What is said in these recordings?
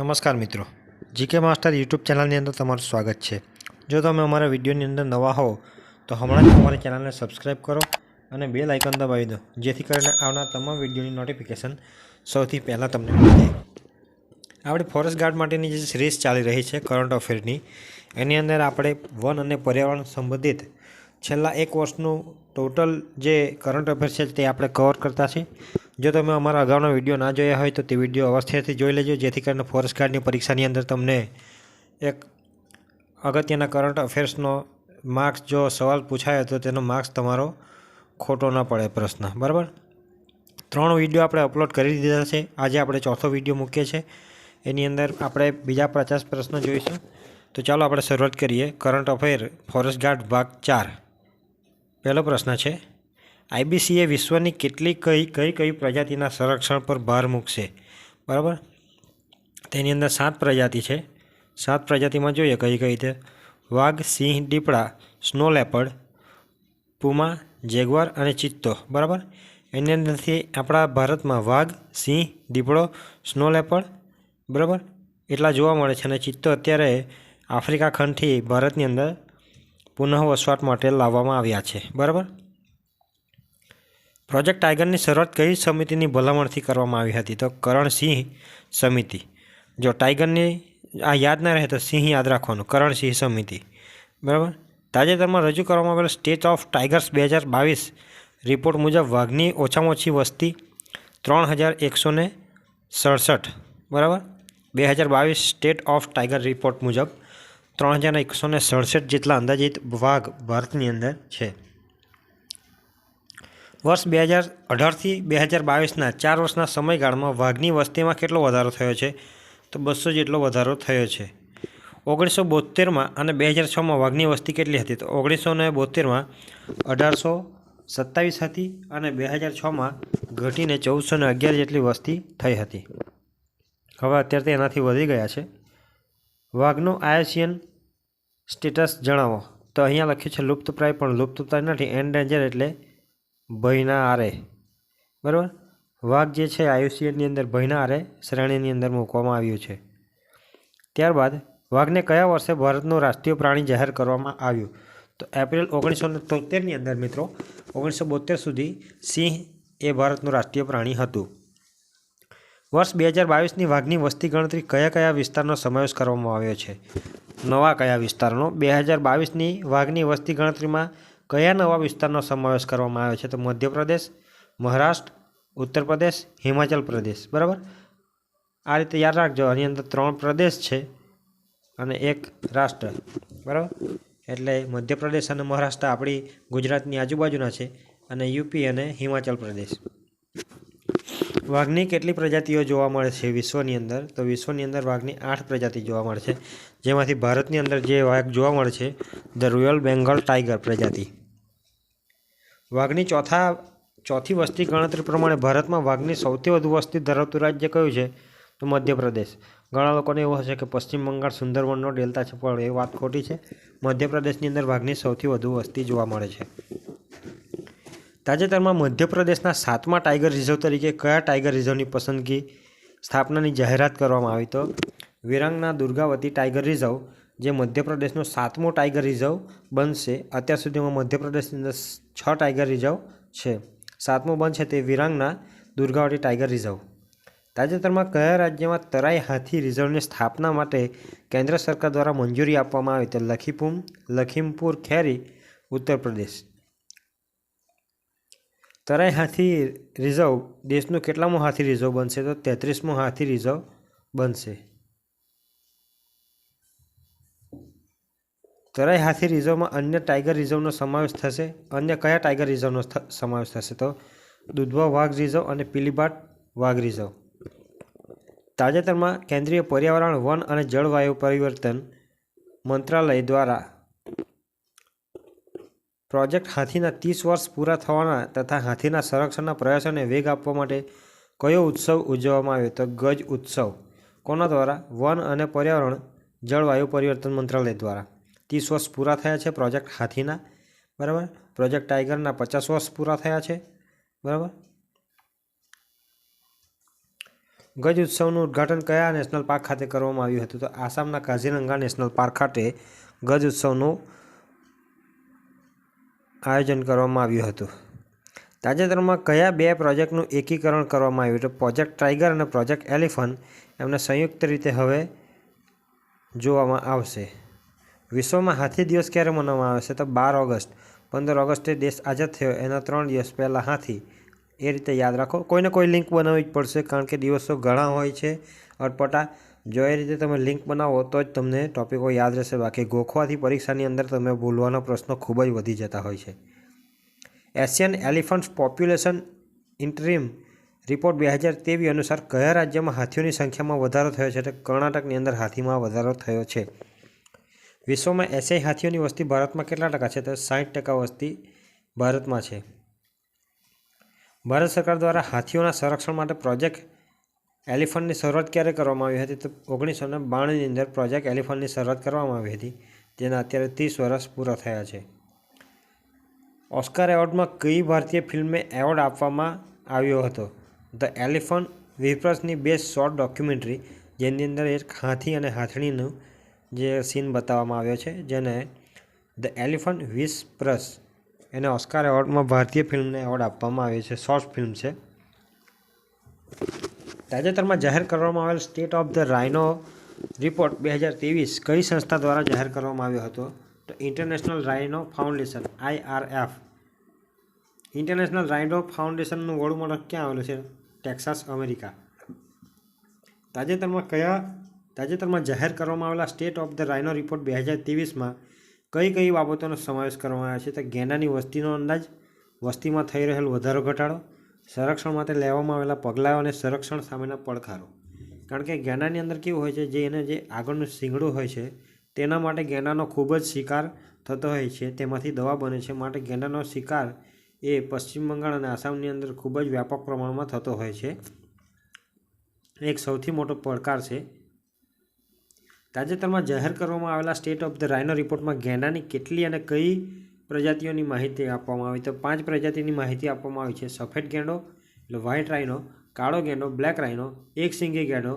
નમસ્કાર મિત્રો. GK master YouTube ચેનલની અંદર તમારું સ્વાગત છે. જો તમે અમારા વિડીયોની અંદર નવા હો તો હમણાં જ અમારી ચેનલને સબસ્ક્રાઈબ કરો અને બે લાઇકન દબાવી દો, જેથી કરીને આવનાર તમામ વિડીયોની નોટિફિકેશન સૌથી પહેલાં તમને મળી આપણે ફોરેસ્ટ ગાર્ડ માટેની જે સિરીઝ ચાલી રહી છે, કરંટ અફેરની, એની અંદર આપણે વન અને પર્યાવરણ સંબંધિત છેલ્લા એક વર્ષનું ટોટલ જે કરંટ અફેર્સ છે તે આપણે કવર કરતા છીએ. જો તમે અમારા અગાઉના વીડિયો ના જોયા હોય તો તે વીડિયો અવશ્યથી જોઈ લેજો, જેથી કરીને ફોરેસ્ટ ગાર્ડની પરીક્ષાની અંદર તમને એક અગત્યના કરંટ અફેર્સનો માર્ક્સ જો સવાલ પૂછાયો તો તેનો માર્ક્સ તમારો ખોટો ન પડે પ્રશ્ન. બરાબર? ત્રણ વીડિયો આપણે અપલોડ કરી દીધા છે. આજે આપણે ચોથો વીડિયો મૂકીએ છીએ. એની અંદર આપણે બીજા પચાસ પ્રશ્નો જોઈશું. તો ચાલો આપણે શરૂઆત કરીએ. કરંટ અફેર ફોરેસ્ટ ગાર્ડ ભાગ ચાર. પહેલો પ્રશ્ન છે આઈબીસીએ વિશ્વની કેટલી કઈ કઈ કઈ પ્રજાતિના સંરક્ષણ પર ભાર મૂકશે? બરાબર? તેની અંદર સાત પ્રજાતિ છે. સાત પ્રજાતિમાં જોઈએ કઈ કઈ રીતે? વાઘ, સિંહ, દીપડા, સ્નો લેપર્ડ, પુમા, જેગવાર અને ચિત્તો. બરાબર? એની અંદરથી આપણા ભારતમાં વાઘ, સિંહ, દીપડો, સ્નો લેપર્ડ, બરાબર? એટલા જોવા મળે છે. અને ચિત્તો અત્યારે આફ્રિકા ખંડથી ભારતની અંદર પુનઃ વસવાટ માટે લાવવામાં આવ્યા છે. બરાબર? પ્રોજેક્ટ ટાઈગરની શરૂઆત કઈ સમિતિની ભલામણથી કરવામાં આવી હતી? તો કરણસિંહ સમિતિ. જો ટાઈગરની આ યાદ ના રહે તો સિંહ યાદ રાખવાનું. કરણસિંહ સમિતિ. બરાબર? તાજેતરમાં રજૂ કરવામાં આવેલ સ્ટેટ ઓફ ટાઈગર્સ બે હજાર બાવીસ રિપોર્ટ મુજબ વાઘની ઓછામાં ઓછી વસ્તી ત્રણ હજાર એકસો સડસઠ. બરાબર? બે હજાર બાવીસ સ્ટેટ ઓફ ટાઈગર રિપોર્ટ મુજબ ત્રણ હજાર એકસો ને સડસઠ જેટલા અંદાજિત વાઘ ભારતની અંદર છે. વર્ષ બે હજાર અઢારથી બે હજાર બાવીસના ચાર વર્ષના સમયગાળામાં વાઘની વસ્તીમાં કેટલો વધારો થયો છે? તો બસો જેટલો વધારો થયો છે. ઓગણીસો બોતેરમાં અને બે હજાર છમાં વાઘની વસ્તી કેટલી હતી? તો ઓગણીસો ને બોતેરમાં અઢારસો સત્તાવીસ હતી અને બે હજાર છમાં ઘટીને ચૌદસો ને અગિયાર જેટલી વસ્તી થઈ હતી. હવે અત્યારે એનાથી વધી ગયા છે. વાઘનું આયસિયન સ્ટેટસ જણાવો. તો અહીંયા લખ્યું છે લુપ્તપ્રાય પણ લુપ્તપ્રાય નથી એન્ડેન્જર એટલે ભયના આરે બરાબર? વાઘ જે છે આયુસીએનની અંદર ભયના આરે શ્રેણીની અંદર મૂકવામાં આવ્યું છે. ત્યારબાદ, વાઘને કયા વર્ષે ભારતનું રાષ્ટ્રીય પ્રાણી જાહેર કરવામાં આવ્યું? તો એપ્રિલ ઓગણીસો ને અંદર, મિત્રો, ઓગણીસો બોતેર સુધી સિંહ એ ભારતનું રાષ્ટ્રીય પ્રાણી હતું. વર્ષ બે હજાર બાવીસની વાઘની વસ્તી ગણતરી કયા કયા વિસ્તારનો સમાવેશ કરવામાં આવ્યો છે? નવા કયા વિસ્તારનો? બે હજાર બાવીસની વાઘની વસ્તી ગણતરીમાં કયા નવા વિસ્તારનો સમાવેશ કરવામાં આવ્યો છે? તો મધ્યપ્રદેશ, મહારાષ્ટ્ર ઉત્તર પ્રદેશ હિમાચલ પ્રદેશ. બરાબર? આ રીતે યાદ રાખજો, આની અંદર ત્રણ પ્રદેશ છે અને એક રાષ્ટ્ર. બરાબર? એટલે મધ્યપ્રદેશ અને મહારાષ્ટ્ર આપણી ગુજરાતની આજુબાજુના છે અને યુપી અને હિમાચલ પ્રદેશ. વાઘની કેટલી પ્રજાતિઓ જોવા મળે છે વિશ્વની અંદર? તો વિશ્વની અંદર વાઘની આઠ પ્રજાતિ જોવા મળે છે. જેમાંથી ભારતની અંદર જે વાઘ જોવા મળે છે, ધ રોયલ બેંગલ ટાઈગર પ્રજાતિ. વાઘની ચોથા, ચોથી વસ્તી ગણતરી પ્રમાણે ભારતમાં વાઘની સૌથી વધુ વસ્તી ધરાવતું રાજ્ય કયું છે? તો મધ્યપ્રદેશ. ઘણા લોકોને એવું હશે કે પશ્ચિમ બંગાળ, સુંદરવનનો ડેલ્ટા છે, પણ એ વાત ખોટી છે. મધ્યપ્રદેશની અંદર વાઘની સૌથી વધુ વસ્તી જોવા મળે છે. તાજેતરમાં મધ્યપ્રદેશના સાતમા ટાઈગર રિઝર્વ તરીકે કયા ટાઈગર રિઝર્વની પસંદગી સ્થાપનાની જાહેરાત કરવામાં આવી તો વિરાંગના દુર્ગાવતી ટાઈગર રિઝર્વ, જે મધ્યપ્રદેશનો સાતમો ટાઈગર રિઝર્વ બનશે, અત્યાર સુધીમાં મધ્યપ્રદેશની અંદર છ ટાઈગર રિઝર્વ છે. સાતમો બનશે તે વિરાંગના દુર્ગાવતી ટાઈગર રિઝર્વ. તાજેતરમાં કયા રાજ્યમાં તરાઈ હાથી રિઝર્વની સ્થાપના માટે કેન્દ્ર સરકાર દ્વારા મંજૂરી આપવામાં આવી તો લખીપુમ, લખીમપુર, ખેરી ઉત્તર પ્રદેશ તરાઈ હાથી રિઝર્વ, દેશનું કેટલામો હાથી રિઝર્વ બનશે તો તેત્રીસમો હાથી રિઝર્વ બનશે. તરાઈ હાથી રિઝર્વમાં અન્ય ટાઈગર રિઝર્વનો સમાવેશ થશે. અન્ય કયા ટાઈગર રિઝર્વનો સમાવેશ થશે તો દુધવા વાઘ રિઝર્વ અને પીલીભાટ વાઘ રિઝર્વ. તાજેતરમાં કેન્દ્રીય પર્યાવરણ, વન અને જળવાયુ પરિવર્તન મંત્રાલય દ્વારા પ્રોજેક્ટ હાથીના ત્રીસ વર્ષ પૂરા થવાના તથા હાથીના સંરક્ષણના પ્રયાસોને વેગ આપવા માટે કયો ઉત્સવ ઉજવવામાં આવ્યો? તો ગજ ઉત્સવ. કોના દ્વારા? વન અને પર્યાવરણ, જળવાયુ પરિવર્તન મંત્રાલય દ્વારા. ત્રીસ વર્ષ પૂરા થયા છે પ્રોજેક્ટ હાથીના, બરાબર? પ્રોજેક્ટ ટાઈગરના પચાસ વર્ષ પૂરા થયા છે, બરાબર? ગજ ઉત્સવનું ઉદ્ઘાટન કયા નેશનલ પાર્ક ખાતે કરવામાં આવ્યું હતું? તો આસામના કાઝીરંગા નેશનલ પાર્ક ખાતે ગજ ઉત્સવનું આયોજન કરવામાં આવ્યું હતું. તાજેતરમાં કયા બે પ્રોજેક્ટનું એકીકરણ કરવામાં આવ્યું? હતું પ્રોજેક્ટ ટાઈગર અને પ્રોજેક્ટ એલિફન્ટ એમને સંયુક્ત રીતે હવે જોવામાં આવશે. વિશ્વમાં હાથી દિવસ ક્યારે મનાવવામાં આવે છે? તો બાર ઓગસ્ટ. પંદર ઓગસ્ટે દેશ આઝાદ થયો. એના ત્રણ દિવસ પહેલાં હાથી. એ રીતે યાદ રાખો. કોઈને કોઈ લિંક બનાવવી જ પડશે, કારણ કે દિવસો ઘણા હોય છે અટપટા. જો એ રીતે તમે લિંક બનાવો તો જ તમને ટોપિકો યાદ રહેશે. બાકી ગોખવાથી પરીક્ષાની અંદર તમે ભૂલવાના પ્રશ્નો ખૂબ જ વધી જતા હોય છે. Asian elephants population interim report બે હજાર તેવીસ અનુસાર કયા રાજ્યમાં હાથીઓની સંખ્યામાં વધારો થયો છે તો કર્ણાટકની અંદર હાથીમાં વધારો થયો છે. વિશ્વમાં એશિયાઈ હાથીઓની વસ્તી ભારતમાં કેટલા ટકા છે? તો સાઠ ટકા વસ્તી ભારતમાં છે. ભારત સરકાર દ્વારા હાથીઓના સંરક્ષણ માટે પ્રોજેક્ટ એલિફન્ટની શરૂઆત ક્યારે કરવામાં આવી હતી તો ઓગણીસો ને બાણુંની અંદર પ્રોજેક્ટ એલિફન્ટની શરૂઆત કરવામાં આવી હતી, જેના અત્યારે ત્રીસ વર્ષ પૂરા થયા છે. ઓસ્કાર એવોર્ડમાં કઈ ભારતીય ફિલ્મને એવોર્ડ આપવામાં આવ્યો હતો? ધ એલિફન્ટ વિપ્રસની બેસ્ટ શોર્ટ ડોક્યુમેન્ટરી, જેની અંદર એક હાથી અને હાથણીનું જે સીન બતાવવામાં આવ્યો છે, જેને ધ એલિફન્ટ વિસ્પ્રસ એને ઓસ્કાર એવોર્ડમાં ભારતીય ફિલ્મને એવોર્ડ આપવામાં આવ્યો છે, શોર્ટ ફિલ્મ છે. તાજેતરમાં જાહેર કરવામાં આવેલ state of the rhino report બે હજાર ત્રેવીસ કઈ સંસ્થા દ્વારા જાહેર કરવામાં આવ્યો હતો? તો international rhino foundation IRF international rhino ફાઉન્ડેશનનું વડુમથક ક્યાં આવેલું છે? Texas, America. તાજેતરમાં કયા, તાજેતરમાં જાહેર કરવામાં આવેલા state of the rhino report બે હજાર ત્રેવીસમાં કઈ કઈ બાબતોનો સમાવેશ કરવામાં આવ્યો છે? તો ગેંડાની વસ્તીનો અંદાજ, વસ્તીમાં થઈ રહેલ વધારો ઘટાડો સંરક્ષણ માટે લેવામાં આવેલા પગલાઓ અને સંરક્ષણ સામેના પડકારો. કારણ કે ગેંડાની અંદર કેવું હોય છે, જે એને જે આગળનું શીંગડું હોય છે, તેના માટે ગેંડાનો ખૂબ જ શિકાર થતો હોય છે, તેમાંથી દવા બને છે. માટે ગેંડાનો શિકાર એ પશ્ચિમ બંગાળ અને આસામની અંદર ખૂબ જ વ્યાપક પ્રમાણમાં થતો હોય છે. એક સૌથી મોટો પડકાર છે. તાજેતરમાં જાહેર કરવામાં આવેલા સ્ટેટ ઓફ ધ રાઇનો રિપોર્ટમાં ગેંડાની કેટલી અને કઈ પ્રજાતિઓની માહિતી આપવામાં આવી. તો પાંચ પ્રજાતિની માહિતી આપવામાં આવી છે. સફેદ ગેંડો, એટલે વ્હાઇટ રાઇનો કાળો ગેંડો બ્લેક રાઇનો એક સિંગી ગેંડો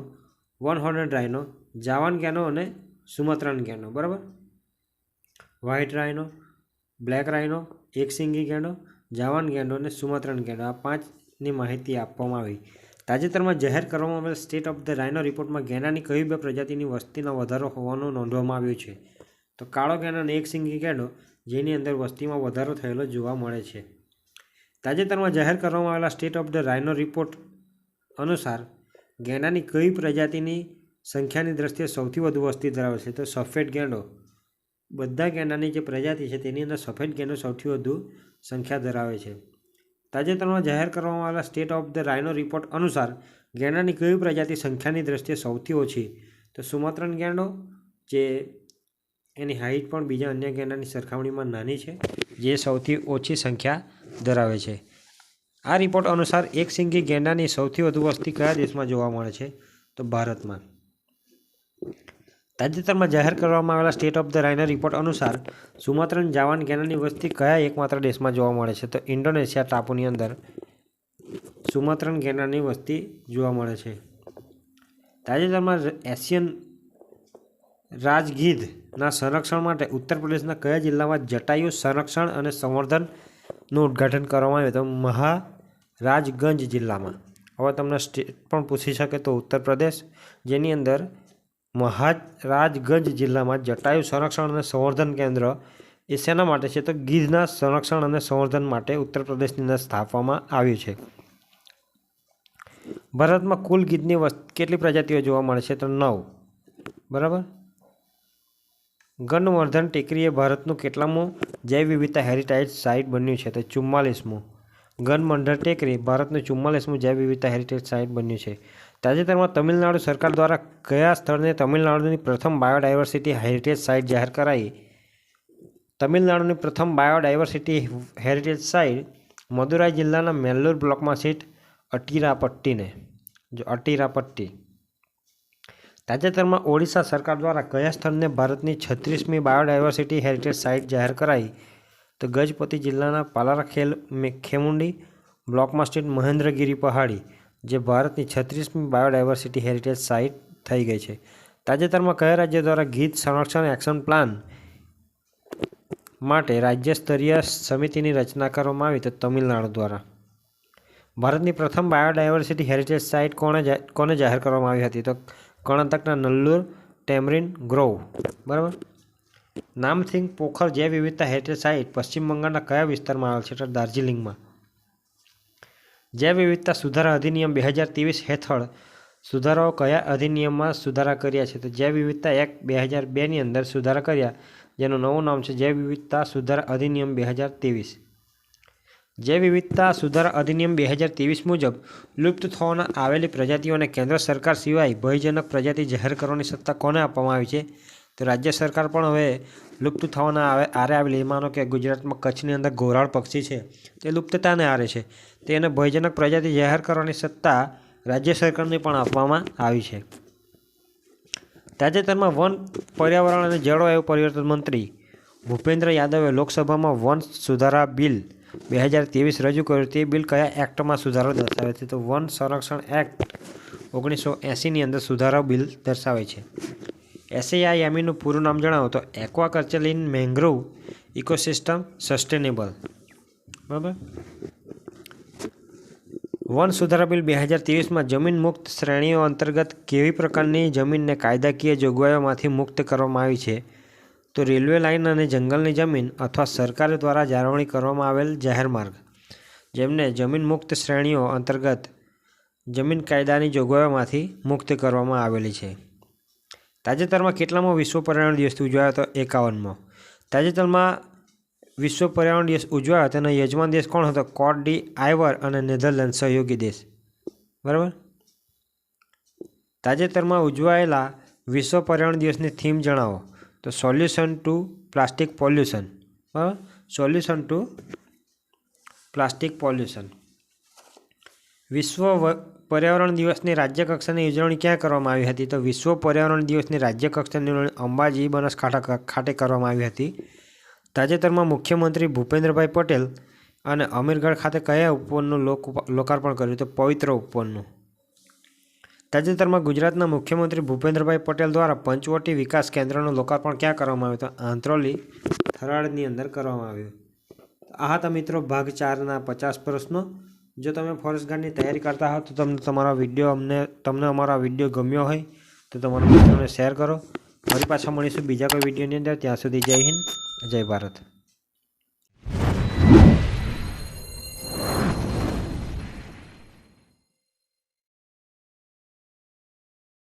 વન હોર્નડ રાઇનો જાવાન ગેંડો અને સુમત્રાન ગેંડો. બરાબર? વ્હાઇટ રાઇનો બ્લેક રાઇનો એક સિંગી ગેંડો, જાવાન ગેંડો અને સુમત્રાન ગેંડો. આ પાંચની માહિતી આપવામાં આવી. તાજેતરમાં જાહેર કરવામાં આવેલ સ્ટેટ ઓફ ધ રાઇનો રિપોર્ટમાં ગેનાની કઈ બે પ્રજાતિની વસ્તીનો વધારો હોવાનું નોંધવામાં આવ્યું છે? તો કાળો ગેંડો અને એક સિંગી ગેંડો જેની અંદર વસ્તીમાં વધારો થયેલો જોવા મળે છે. તાજેતરમાં જાહેર કરવામાં આવેલા state of the rhino report અનુસાર, ગેંડાની કઈ પ્રજાતિની સંખ્યાની દ્રષ્ટિએ સૌથી વધુ વસ્તી ધરાવે છે? તો સફેદ ગેંડો. બધા ગેંડાની જે પ્રજાતિ છે, તેની અંદર સફેદ ગેંડો સૌથી વધુ સંખ્યા ધરાવે છે. તાજેતરમાં જાહેર કરવામાં આવેલા state of the rhino report અનુસાર, ગેંડાની કઈ પ્રજાતિ સંખ્યાની દ્રષ્ટિએ સૌથી ઓછી? તો સુમાત્રન ગેંડો, જે એની હાઇટ પણ બીજા અન્ય ગેંડાની સરખામણીમાં નાની છે, જે સૌથી ઓછી સંખ્યા ધરાવે છે. આ રિપોર્ટ અનુસાર એક સિંગી ગેંડાની સૌથી વધુ વસ્તી કયા દેશમાં જોવા મળે છે? તો ભારતમાં. તાજેતરમાં જાહેર કરવામાં આવેલા state of the rhino report અનુસાર સુમાત્રન જાવાન ગેંડાની વસ્તી કયા એકમાત્ર દેશમાં જોવા મળે છે? તો ઇન્ડોનેશિયા ટાપુની અંદર સુમાત્રન ગેંડાની વસ્તી જોવા મળે છે. તાજેતરમાં એશિયન રાજગીધના સંરક્ષણ માટે ઉત્તર પ્રદેશના કયા જિલ્લામાં જટાયુ સંરક્ષણ અને સંવર્ધનનું ઉદ્ઘાટન કરવામાં આવ્યું? તો મહારાજગંજ જિલ્લામાં. હવે તમને સ્ટેટ પણ પૂછી શકે તો ઉત્તર પ્રદેશ, જેની અંદર મહારાજગંજ જિલ્લામાં જટાયુ સંરક્ષણ અને સંવર્ધન કેન્દ્ર એ શેના માટે છે? તો ગીધના સંરક્ષણ અને સંવર્ધન માટે ઉત્તર પ્રદેશની અંદર સ્થાપવામાં આવ્યું છે. ભારતમાં કુલ ગીધની કેટલી પ્રજાતિઓ જોવા મળે છે? તો નવ. બરાબર? ગણવર્ધન ટેકરી એ ભારતનું કેટલામું જૈવ વિવિધતા હેરિટેજ સાઇટ બન્યું છે તો ચુમ્માલીસમું. ગનમંડળ ટેકરી ભારતનું ચુમ્માલીસમું જૈવ વિવિધતા હેરિટેજ સાઇટ બન્યું છે. તાજેતરમાં તમિલનાડુ સરકાર દ્વારા કયા સ્થળને તમિલનાડુની પ્રથમ બાયોડાયવર્સિટી હેરિટેજ સાઇટ જાહેર કરાઈ? તમિલનાડુની પ્રથમ બાયોડાયવર્સિટી હેરિટેજ સાઇટ મદુરાઈ જિલ્લાના મેલ્લુર બ્લોકમાં સ્થિત અટીરાપટ્ટીને. જો અટીરાપટ્ટી તાજેતરમાં ઓડિશા સરકાર દ્વારા કયા સ્થળને ભારતની છત્રીસમી બાયોડાયવર્સિટી હેરિટેજ સાઇટ જાહેર કરાઈ? તો ગજપતિ જિલ્લાના પાલારખેલ ખેમુંડી બ્લોકમાં સ્થિત મહેન્દ્રગીરી પહાડી, જે ભારતની છત્રીસમી બાયોડાયવર્સિટી હેરિટેજ સાઇટ થઈ ગઈ છે. તાજેતરમાં કયા રાજ્ય દ્વારા ગીત સંરક્ષણ એક્શન પ્લાન માટે રાજ્ય સ્તરીય સમિતિની રચના કરવામાં આવી, તો તમિલનાડુ દ્વારા? ભારતની પ્રથમ બાયોડાયવર્સિટી હેરિટેજ સાઇટ કોણે કોને જાહેર કરવામાં આવી હતી? તો કર્ણાટકના નલ્લુર, ટેમરિન, ગ્રોવ. બરાબર? નામથિંગ પોખર જૈવ વિવિધતા હેઠળ સાઇટ પશ્ચિમ બંગાળના કયા વિસ્તારમાં આવેલ છે? તો દાર્જિલિંગમાં. જૈવ વિવિધતા સુધારા અધિનિયમ બે હજાર ત્રેવીસ હેઠળ સુધારાઓ કયા અધિનિયમમાં સુધારા કર્યા છે? તો જૈવ વિવિધતા એક્ટ બે હજાર બેની અંદર સુધારા કર્યા, જેનું નવું નામ છે જૈવ વિવિધતા સુધારા અધિનિયમ બે હજાર ત્રેવીસ. જૈવ વિવિધતા સુધારા અધિનિયમ બે હજાર ત્રેવીસ મુજબ લુપ્ત થવાના આવેલી પ્રજાતિઓને કેન્દ્ર સરકાર સિવાય ભયજનક પ્રજાતિ જાહેર કરવાની સત્તા કોને આપવામાં આવી છે? તો રાજ્ય સરકાર પણ હવે લુપ્ત થવાના આવે, આરે આવેલી માનો કે ગુજરાતમાં કચ્છની અંદર ગોરાળ પક્ષી છે, તે લુપ્તતાને આરે છે. તેને ભયજનક પ્રજાતિ જાહેર કરવાની સત્તા રાજ્ય સરકારને પણ આપવામાં આવી છે. તાજેતરમાં વન પર્યાવરણ અને જળવાયુ પરિવર્તન મંત્રી ભૂપેન્દ્ર યાદવે લોકસભામાં વન સુધારા બિલ બે હજાર ત્રેવીસ રજૂ કર્યું તે બિલ કયા એક્ટમાં સુધારો દર્શાવે છે? તો વન સંરક્ષણ એક્ટ ઓગણીસો એંસીની અંદર સુધારો બિલ દર્શાવે છે. એસએઆઈએમઈનું પૂરું નામ જણાવો. તો aquaculture in mangrove ecosystem sustainable. બરાબર? વન સુધારા બિલ બે હજાર ત્રેવીસમાં જમીન મુક્ત શ્રેણીઓ અંતર્ગત કેવી પ્રકારની જમીનને કાયદાકીય જોગવાઈઓમાંથી મુક્ત કરવામાં આવી છે? તો રેલવે લાઇન અને જંગલની જમીન અથવા સરકાર દ્વારા જાળવણી કરવામાં આવેલ જાહેર માર્ગ, જેમને જમીન મુક્ત શ્રેણીઓ અંતર્ગત જમીન કાયદાની જોગવાઈઓમાંથી મુક્ત કરવામાં આવેલી છે. તાજેતરમાં કેટલામો વિશ્વ પર્યાવરણ દિવસ ઉજવાયો હતો એકાવનમો. તાજેતરમાં વિશ્વ પર્યાવરણ દિવસ ઉજવાયો તેનો યજમાન દેશ કોણ હતો? કોટ ડી આઈવર અને નેધરલેન્ડ સહયોગી દેશ. બરાબર? તાજેતરમાં ઉજવાયેલા વિશ્વ પર્યાવરણ દિવસની થીમ જણાવો. તો solution to plastic pollution. Solution to plastic pollution. વિશ્વ પર્યાવરણ દિવસની રાજ્ય કક્ષાની ઉજવણી ક્યાં કરવામાં આવી હતી? તો વિશ્વ પર્યાવરણ દિવસની રાજ્ય કક્ષાની ઉજવણી અંબાજી બનાસકાંઠા ખાતે કરવામાં આવી હતી. તાજેતરમાં મુખ્યમંત્રી ભૂપેન્દ્રભાઈ પટેલ અને અમીરગઢ ખાતે કયા ઉપવનનું લોક, લોકાર્પણ કર્યું? તો પવિત્ર ઉપવનનું. તાજેતરમાં ગુજરાતના મુખ્યમંત્રી ભૂપેન્દ્રભાઈ પટેલ દ્વારા પંચવટી વિકાસ કેન્દ્રનું લોકાર્પણ ક્યાં કરવામાં આવ્યું? તો આંત્રોલી થરાડની અંદર કરવામાં આવ્યું. આ હતા મિત્રો ભાગ ચારના પચાસ પ્રશ્નો. જો તમે ફોરેસ્ટ ગાર્ડની તૈયારી કરતા હો, તો તમને તમારા વીડિયો અમને, તમને અમારો વીડિયો ગમ્યો હોય, તો તમારા મિત્રોને શેર કરો. ફરી પાછા મળીશું બીજા કોઈ વિડીયોની અંદર. ત્યાં સુધી જય હિન્દ, જય ભારત.